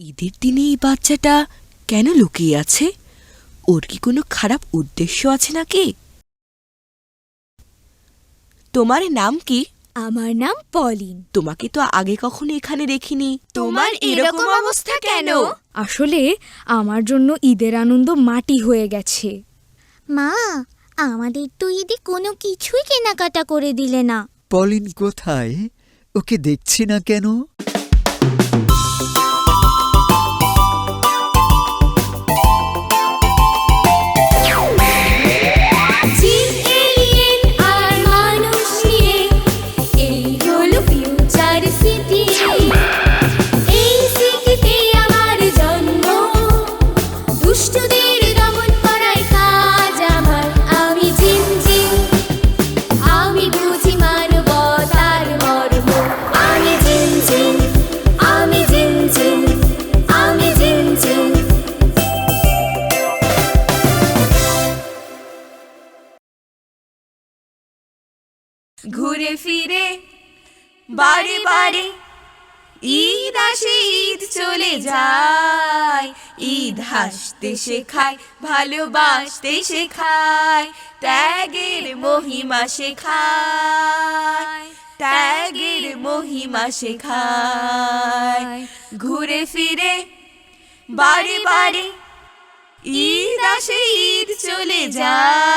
ঈদের দিনে এই বাচ্চাটা কেন লুকিয়ে আছে? ওর কি কোনো খারাপ উদ্দেশ্য আছে নাকি? তোমার নাম কি? আমার নাম পলিন। তোমাকে তো আগে কখনো এখানে দেখিনি। তোমার এরকম অবস্থা কেন? আসলে আমার জন্য ঈদের আনন্দ মাটি হয়ে গেছে। মা আমাদের তো ঈদে কোনো কিছুই কেনাকাটা করে দিলে না। পলিন কোথায়? ওকে দেখছি না কেন? ঘুরে ফিরে বারে বারে ঈদ আসে, ঈদ চলে যায়। ঈদ হাসতে শেখায়, ভালোবাসতে শেখায়, ত্যাগের মহিমা শেখায়, ত্যাগের মহিমা শেখায়। ঘুরে ফিরে বারে বারে ঈদ আসে, ঈদ চলে যায়।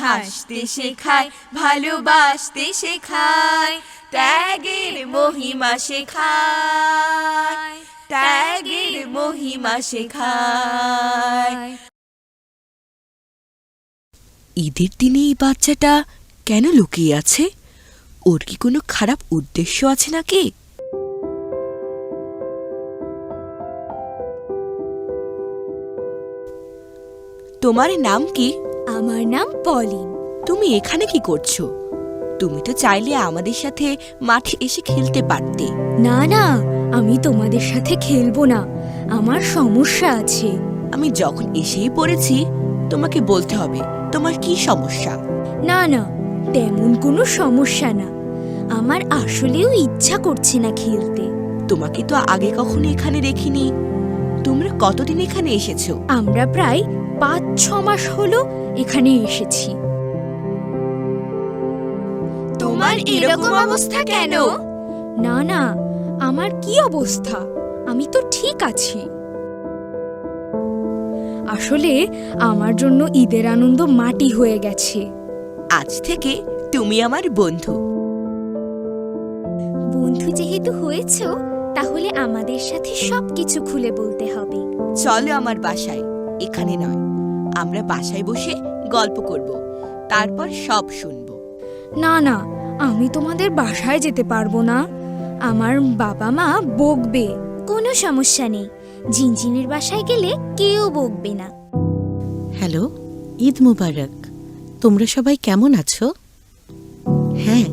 হাসতে শেখায়, ভালোবাসতে শেখায়, ত্যাগের মহিমা শেখায়, ত্যাগের মহিমা শেখায়। ঈদের দিনে এই বাচ্চাটা কেন লুকিয়ে আছে? ওর কি কোনো খারাপ উদ্দেশ্য আছে নাকি? তোমার নাম কি? আমার নাম পলিন। তুমি এখানে কি করছ? তুমি তো চাইলে আমাদের সাথে মাঠে এসে খেলতে পারতে। না না আমি তোমাদের সাথে খেলব না। আমার সমস্যা আছে। আমি যখন এসেই পড়েছি তোমাকে বলতে হবে তোমার কি সমস্যা? না না তেমন কোনো সমস্যা না। আমার আসলেও ইচ্ছা করছে না খেলতে। তোমাকে তো আগে কখনো এখানে দেখিনি। তোমরা কতদিন এখানে এসেছ? আমরা প্রায় পাঁচ ছ মাস হলো এখানে এসেছি। তোমার এরকম অবস্থা কেন? না না আমার কি অবস্থা? আমি তো ঠিক আছি। আসলে আমার জন্য ঈদের আনন্দ মাটি হয়ে গেছে। আজ থেকে তুমি আমার বন্ধু। বন্ধু যেহেতু হয়েছ তাহলে আমাদের সাথে সবকিছু খুলে বলতে হবে। চলো আমার বাসায়। এখানে নয়। আমরা বাসায় বসে গল্প করব তারপর সব শুনব। না না আমি তোমাদের বাসায় যেতে পারব না। আমার বাবা মা বকবে কোনো সমস্যা নেই। জিনজিনের বাসায় গেলে কেউ বকবে না। হ্যালো ঈদ মুবারক। তোমরা সবাই কেমন আছো? হ্যাঁ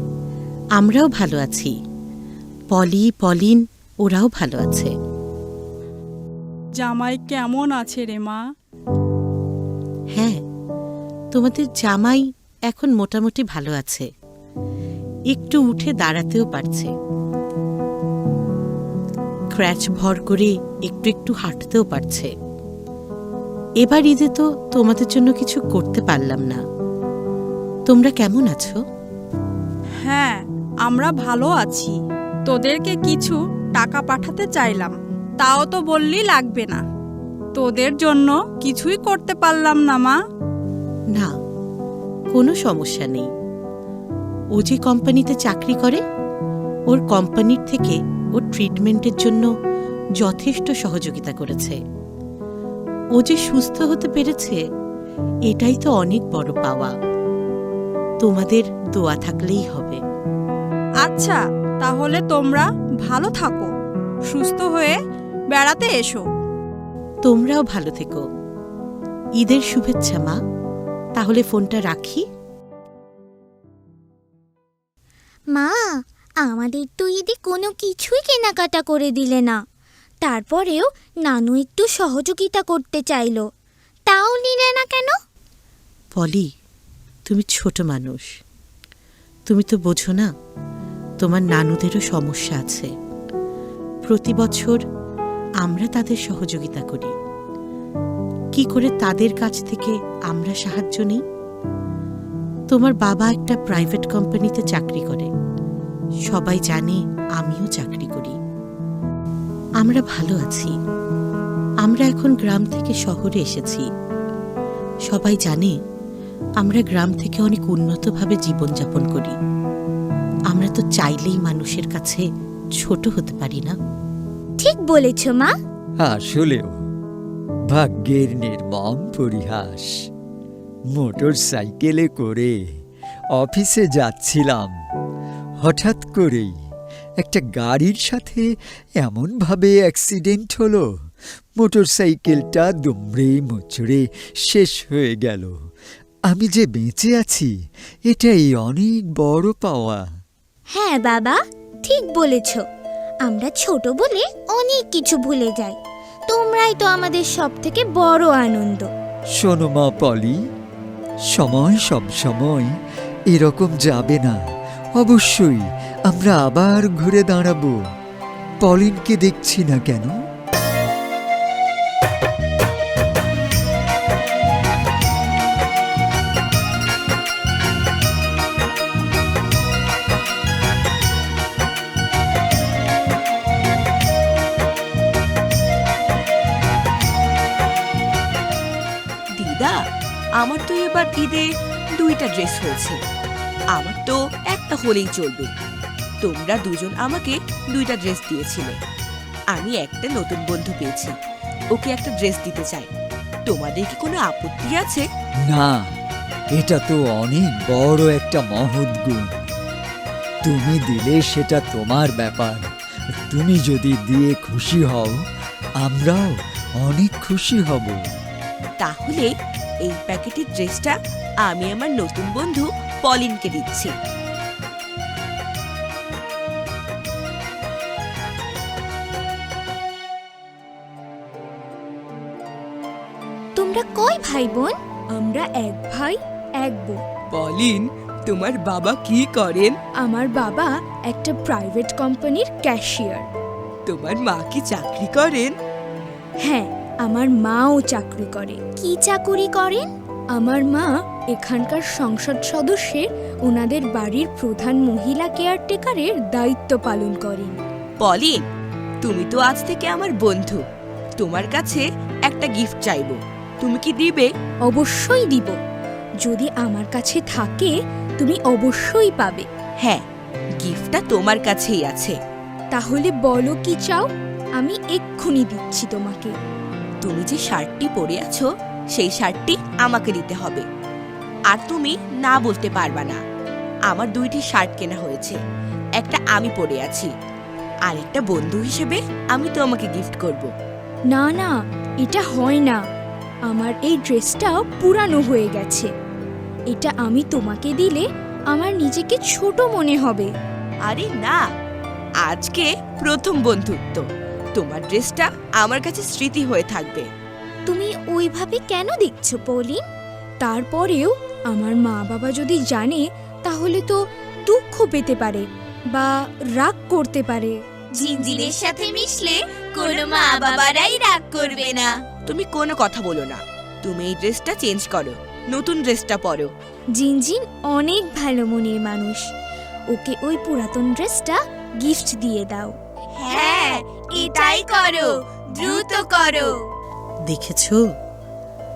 আমরাও ভালো আছি। পলি পলিন ওরাও ভালো আছে। জামাই কেমন আছে রে মা? হ্যাঁ তোমাদের জামাই এখন মোটামুটি ভালো আছে। একটু উঠে দাঁড়াতেও পারছে। ক্র্যাচ ভর করে একটু একটু হাঁটতেও পারছে। এবার ঈদে তো তোমাদের জন্য কিছু করতে পারলাম না। তোমরা কেমন আছো? হ্যাঁ আমরা ভালো আছি। তোদেরকে কিছু টাকা পাঠাতে চাইলাম। তাও তো বললি লাগবে না। তোদের জন্য কিছুই করতে পারলাম না মা। না কোনো সমস্যা নেই। ও যে কোম্পানিতে চাকরি করে ওর কোম্পানির থেকে ওর ট্রিটমেন্টের জন্য যথেষ্ট সহযোগিতা করেছে। ও যে সুস্থ হতে পেরেছে এটাই তো অনেক বড় পাওয়া। তোমাদের দোয়া থাকলেই হবে। আচ্ছা তাহলে তোমরা ভালো থাকো। সুস্থ হয়ে বেড়াতে এসো। তোমরাও ভালো থেকো। ঈদের শুভেচ্ছা মা। তাহলে ফোনটা রাখি। মা আমাদের তো ঈদে কোনো কিছুই কেনাকাটা করে দিলে না। তারপরেও নানু একটু সহযোগিতা করতে চাইলো। তাও নিলে না কেন? পলি তুমি ছোট মানুষ। তুমি তো বোঝো না তোমার নানুদেরও সমস্যা আছে। প্রতি বছর আমরা তাদের সহযোগিতা করি। কি করে তাদের কাছ থেকে আমরা সাহায্য নিই? তোমার বাবা একটা প্রাইভেট কোম্পানিতে চাকরি করে। সবাই জানে আমিও চাকরি করি। আমরা ভালো আছি। আমরা এখন গ্রাম থেকে শহরে এসেছি। সবাই জানে আমরা গ্রাম থেকে অনেক উন্নতভাবে জীবনযাপন করি। আমরা তো চাইলেই মানুষের কাছে ছোট হতে পারি না। বলেছ মা? আসলেও ভাগ্যের নির্মম পরিহাস। মোটর সাইকেলে করে অফিসে যাচ্ছিলাম। হঠাৎ করেই একটা গাড়ির সাথে এমনভাবে অ্যাক্সিডেন্ট হলো মোটর সাইকেলটা দুমড়ে মুচড়ে শেষ হয়ে গেল। আমি যে বেঁচে আছি এটাই অনেক বড় পাওয়া। হ্যাঁ বাবা ঠিক বলেছ। আমরা ছোট বলে অনেক কিছু ভুলে যাই। তোমরাই তো আমাদের সব থেকে বড় আনন্দ। শোনো মা পলি, সময় সব সময় এরকম যাবে না। অবশ্যই আমরা আবার ঘুরে দাঁড়াবো। পলিনকে দেখছি না কেন? এবার ঈদে দুইটা ড্রেস হয়েছে। আমার তো একটা হলেই চলবে। তোমরা দুজন আমাকে দুইটা ড্রেস দিয়েছিলে। আমি একটা নতুন বন্ধু পেয়েছি। ওকে একটা ড্রেস দিতে চাই। তোমাদের কি কোনো আপত্তি আছে? না এটা তো অনেক বড় একটা মহৎ গুণ। তুমি দিলে সেটা তোমার ব্যাপার। তুমি যদি দিয়ে খুশি হও আমরাও অনেক খুশি হব। তাহলে এই প্যাকেটের ড্রেসটা আমি আমার নতুন বন্ধু পলিনকে দিচ্ছি। তোমরা কয় ভাই বোন আমরা এক ভাই এক বোন পলিন তোমার বাবা কি করেন? আমার বাবা একটা প্রাইভেট কোম্পানির ক্যাশিয়ার। তোমার মা কি চাকরি করেন? হ্যাঁ আমার মাও চাকরি করে। কি চাকুরি করেন? আমার মা এখানকার সংসদ সদস্যের ওনাদের বাড়ির প্রধান মহিলা কেয়ারটেকারের দায়িত্ব পালন করেন। পলিন তুমি তো আজ থেকে আমার বন্ধু। তোমার কাছে একটা গিফট চাইব। তুমি কি দিবে? অবশ্যই দিব। যদি আমার কাছে থাকে তুমি অবশ্যই পাবে। হ্যাঁ গিফটটা তোমার কাছেই আছে। তাহলে বলো কি চাও? আমি এক্ষুনি দিচ্ছি তোমাকে। তুমি যে শার্টটি পরে আছো সেই শার্টটি আমাকে দিতে হবে। আর তুমি না বলতে পারবা না। আমার দুইটি শার্ট কেনা হয়েছে। একটা আমি পরে আছি। আর একটা বন্ধু হিসেবে আমি তোমাকে গিফট করব। না না এটা হয় না। আমার এই ড্রেসটা পুরানো হয়ে গেছে। এটা আমি তোমাকে দিলে আমার নিজেকে ছোট মনে হবে। আরে না আজকে প্রথম বন্ধুত্ব। তোমার ড্রেসটা আমার কাছে স্মৃতি হয়ে থাকবে। তুমি ওইভাবে কেন দেখছ পলিন? তারপরেও আমার মা বাবা যদি জানে তাহলে তো দুঃখ পেতে পারে বা রাগ করতে পারে। ঝিনঝিনের সাথে মিশলে কোনো মা বাবারাই রাগ করবে না। তুমি কোনো কথা বলো না। তুমি এই ড্রেসটা চেঞ্জ করো নতুন ড্রেসটা পরো। জিনজিন অনেক ভালো মনের মানুষ। ওকে ওই পুরাতন ড্রেসটা গিফট দিয়ে দাও। হ্যাঁ এটাই করো দ্রুত করো। দেখেছ?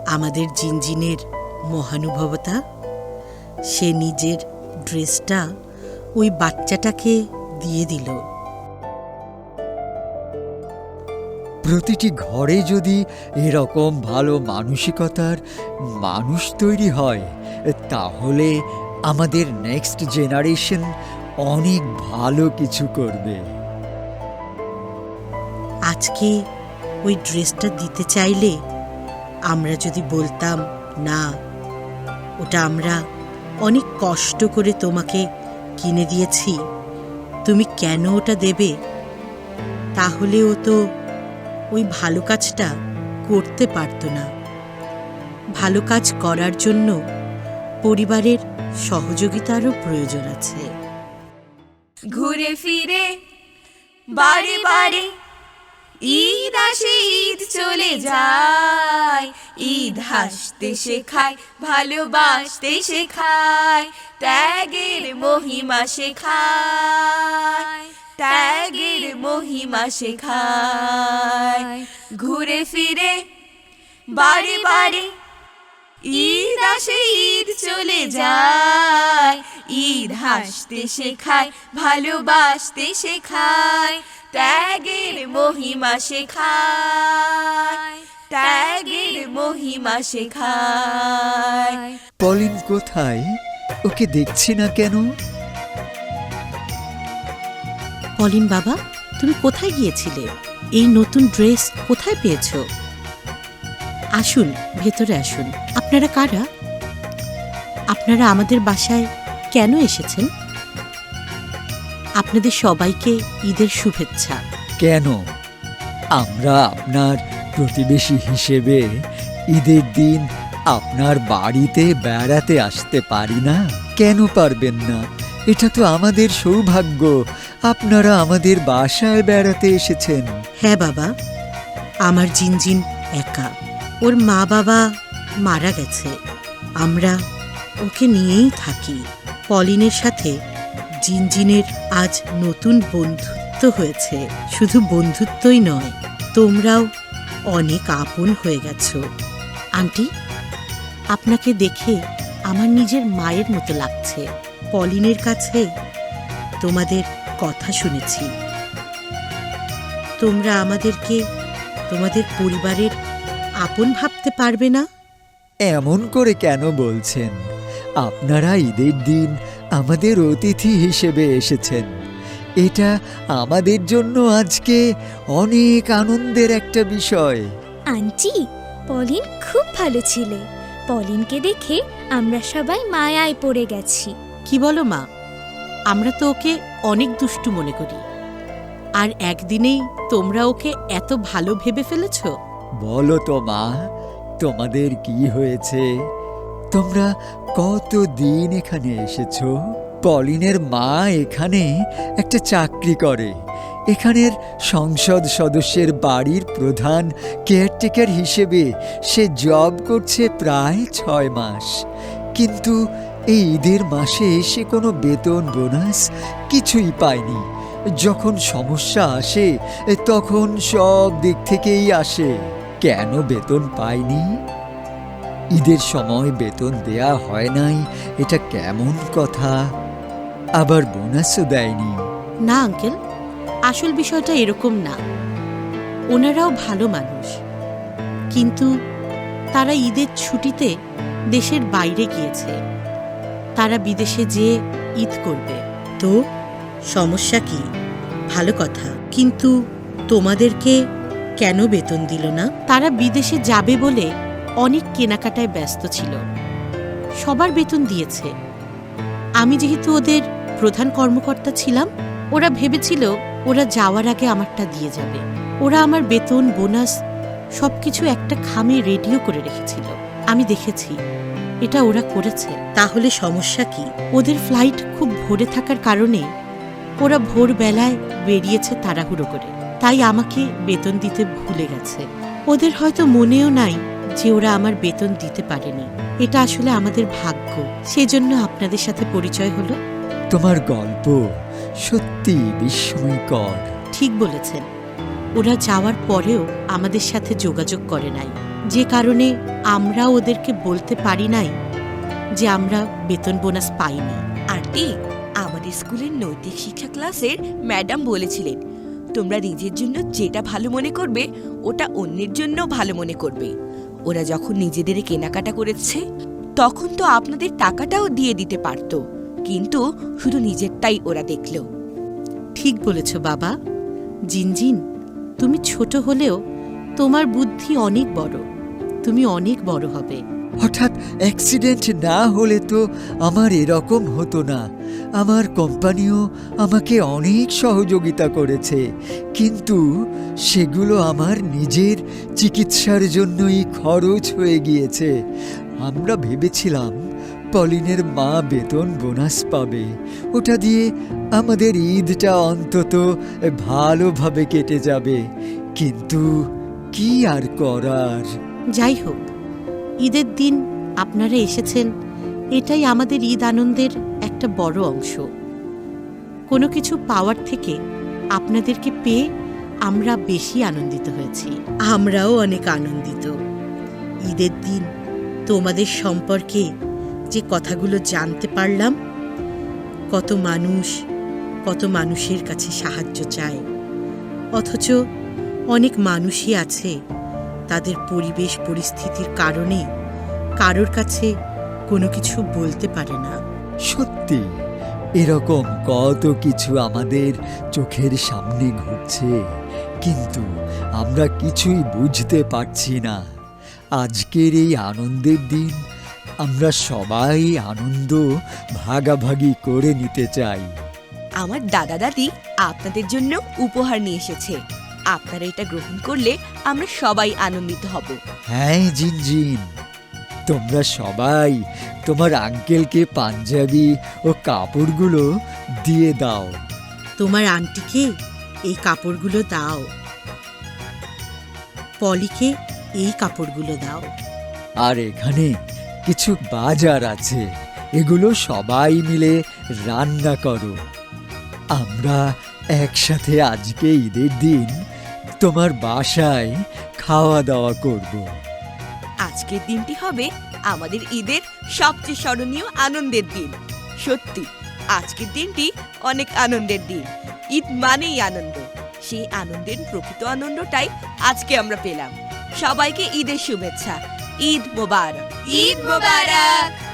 আমাদের জিনজিনের মহানুভবতা? সে নিজের ড্রেসটা ওই বাচ্চাটাকে দিয়ে দিল। প্রতিটি ঘরে যদি এরকম ভালো মানসিকতার মানুষ তৈরি হয় তাহলে আমাদের নেক্সট জেনারেশন অনেক ভালো কিছু করবে। আজকে ওই ড্রেসটা দিতে চাইলে আমরা যদি বলতাম, না, ওটা আমরা অনেক কষ্ট করে তোমাকে কিনে দিয়েছি, তুমি কেন ওটা দেবে? তাহলে ও তো ওই ভালো কাজটা করতে পারতো না। ভালো কাজ করার জন্য পরিবারের সহযোগিতারও প্রয়োজন আছে। ঘুরে ফিরে বারে বারে ঈদ আসে, ঈদ চলে যায়। ঈদ হাসতে শেখায়, ভালোবাসতে শেখায়। ত্যাগের মহিমা শেখায়, ত্যাগের মহিমা শেখায়। ঘুরে ফিরে, বারে বারে, ঈদ আসে, ঈদ চলে যায়। ঈদ হাসতে শেখায়, ভালোবাসতে শেখায় ত্যাগের মহিমা শেখায় ত্যাগের মহিমা শেখায়। পলিন কোথায়? ওকে দেখছি না কেন? পলিন বাবা তুমি কোথায় গিয়েছিলে? এই নতুন ড্রেস কোথায় পেয়েছ? আসুন ভেতরে আসুন। আপনারা কারা? আপনারা আমাদের বাসায় কেন এসেছেন? আপনাদের সবাইকে ঈদের শুভেচ্ছা। কেন? আমরা আপনার প্রতিবেশী হিসেবে ঈদের দিন আপনার বাড়িতে বেড়াতে আসতে পারি না? কেন পারবেন না? এটা তো আমাদের সৌভাগ্য। আপনারা আমাদের বাসায় বেড়াতে এসেছেন। হ্যাঁ বাবা আমার জিনজিন একা। ওর মা বাবা মারা গেছে। আমরা ওকে নিয়েই থাকি। পলিনের সাথে জিনজিনের আজ নতুন বন্ধুত্ব হয়েছে। শুধু বন্ধুত্বই নয়, তোমরাও অনেক আপন হয়ে গেছো। আন্টি, আপনাকে দেখে আমার নিজের মায়ের মতো লাগছে। পলিনের কাছে তোমাদের কথা শুনেছি। তোমরা আমাদেরকে, তোমাদের পরিবারের আপন ভাবতে পারবে না? এমন করে কেন বলছেন? আপনারা ঈদের দিন আমাদের অতিথি হিসেবে এসেছেন। এটা আমাদের জন্য আজকে অনেক আনন্দের একটা বিষয়। আন্টি পলিন খুব ভালো ছিলে। পলিনকে দেখে আমরা সবাই মায়ায় পড়ে গেছি। কি বলো মা? আমরা তো ওকে অনেক দুষ্টু মনে করি। আর একদিনেই তোমরা ওকে এত ভালো ভেবে ফেলেছ? বলো তো মা তোমাদের কি হয়েছে? তোমরা কত দিন এখানে এসেছ? পলিনের মা এখানে একটা চাকরি করে। এখানের সংসদ সদস্যের বাড়ির প্রধান কেয়ারটেকার হিসেবে সে জব করছে প্রায় ছয় মাস। কিন্তু এই ঈদের মাসে সে কোনো বেতন, বোনাস কিছুই পায়নি। যখন সমস্যা আসে, তখন সব দিক থেকেই আসে। কেন বেতন পায়নি? ঈদের সময় বেতন দেয়া হয় নাই, এটা কেমন কথা? আবার বোনাসও দেয়নি। না, আঙ্কেল, আসল বিষয়টা এরকম না। ওনারাও ভালো মানুষ। কিন্তু তারা ঈদের ছুটিতে দেশের বাইরে গিয়েছে। তারা বিদেশে যেয়ে ঈদ করবে। তো সমস্যা কি? ভালো কথা। কিন্তু তোমাদেরকে কেন বেতন দিল না? তারা বিদেশে যাবে বলে অনেক কেনাকাটায় ব্যস্ত ছিল। সবার বেতন দিয়েছে। আমি যেহেতু ওদের প্রধান কর্মকর্তা ছিলাম, ওরা ভেবেছিল ওরা যাওয়ার আগে আমারটা দিয়ে যাবে। ওরা আমার বেতন, বোনাস সবকিছু একটা খামে রেডিও করে রেখেছিল। আমি দেখেছি এটা ওরা করেছে। তাহলে সমস্যা কি? ওদের ফ্লাইট খুব ভোরে থাকার কারণে ওরা ভোরবেলায় বেরিয়েছে তাড়াহুড়ো করে। তাই আমাকে বেতন দিতে ভুলে গেছে। ওদের হয়তো মনেও নাই যে ওরা আমার বেতন দিতে পারেনি। এটা আসলে আমাদের ভাগ্য। সেজন্য আপনাদের সাথে পরিচয় হলো। তোমার গল্প সত্যি বিস্ময়কর। ঠিক বলেছেন। ওরা যাওয়ার পরেও আমাদের সাথে যোগাযোগ করে নাই। যে কারণে আমরা ওদেরকে বলতে পারি নাই যে আমরা বেতন বোনাস পাইনি। আন্টি আমাদের স্কুলের নৈতিক শিক্ষা ক্লাসের ম্যাডাম বলেছিলেন তোমরা নিজের জন্য যেটা ভালো মনে করবে ওটা অন্যের জন্য ভালো মনে করবে। ওরা যখন নিজেদের কেনাকাটা করেছে, তখন তো আপনাদের টাকাটাও দিয়ে দিতে পারত। কিন্তু শুধু নিজেরটাই ওরা দেখল। ঠিক বলেছ, বাবা। জিনজিন, তুমি ছোট হলেও তোমার বুদ্ধি অনেক বড়। তুমি অনেক বড় হবে। হঠাৎ অ্যাক্সিডেন্ট না হলে তো আমার এরকম হতো না। আমার কোম্পানিও আমাকে অনেক সহযোগিতা করেছে, কিন্তু সেগুলো আমার নিজের চিকিৎসার জন্যই খরচ হয়ে গিয়েছে। আমরা ভেবেছিলাম পলিনের মা বেতন বোনাস পাবে। ওটা দিয়ে আমাদের ঈদটা অন্তত ভালোভাবে কেটে যাবে। কিন্তু কি আর করার? যাই হোক ঈদের দিন আপনারা এসেছেন, এটাই আমাদের ঈদ আনন্দের একটা বড় অংশ। কোনো কিছু পাওয়ার থেকে আপনাদেরকে পেয়ে আমরা বেশি আনন্দিত হয়েছি। আমরাও অনেক আনন্দিত। ঈদের দিন তোমাদের সম্পর্কে যে কথাগুলো জানতে পারলাম, কত মানুষ, কত মানুষের কাছে সাহায্য চায়। অথচ অনেক মানুষই আছে তাদের পরিবেশ পরিস্থিতির কারণে কারোর কাছে কোনো কিছু বলতে পারে না। সত্যি এরকম কত কিছু আমাদের চোখের সামনে ঘুরছে কিন্তু আমরা কিছুই বুঝতে পারছি না। আজকের এই আনন্দের দিন আমরা সবাই আনন্দ ভাগাভাগি করে নিতে চাই। আমার দাদা দাদি আপনাদের জন্য উপহার নিয়ে এসেছে। আপনারা এটা গ্রহণ করলে আমরা সবাই আনন্দিত হব। হ্যাঁ জিনজিন। তোমরা সবাই তোমার আঙ্কেলকে পাঞ্জাবি ও কাপড়গুলো দিয়ে দাও। তোমার আন্টিকে এই কাপড়গুলো দাও। পলিকে এই কাপড়গুলো দাও। আর এখানে কিছু বাজার আছে। এগুলো সবাই মিলে রান্না করো। আমরা একসাথে আজকে ঈদের দিন তোমার বাসায় খাওয়া দাওয়া করব। আজকের দিনটি হবে আমাদের ঈদের সবচেয়ে স্মরণীয় আনন্দের দিন। সত্যি আজকের দিনটি অনেক আনন্দের দিন। ঈদ মানেই আনন্দ। সেই আনন্দের প্রকৃত আনন্দটাই আজকে আমরা পেলাম। সবাইকে ঈদের শুভেচ্ছা। ঈদ মোবারক। ঈদ মোবারক।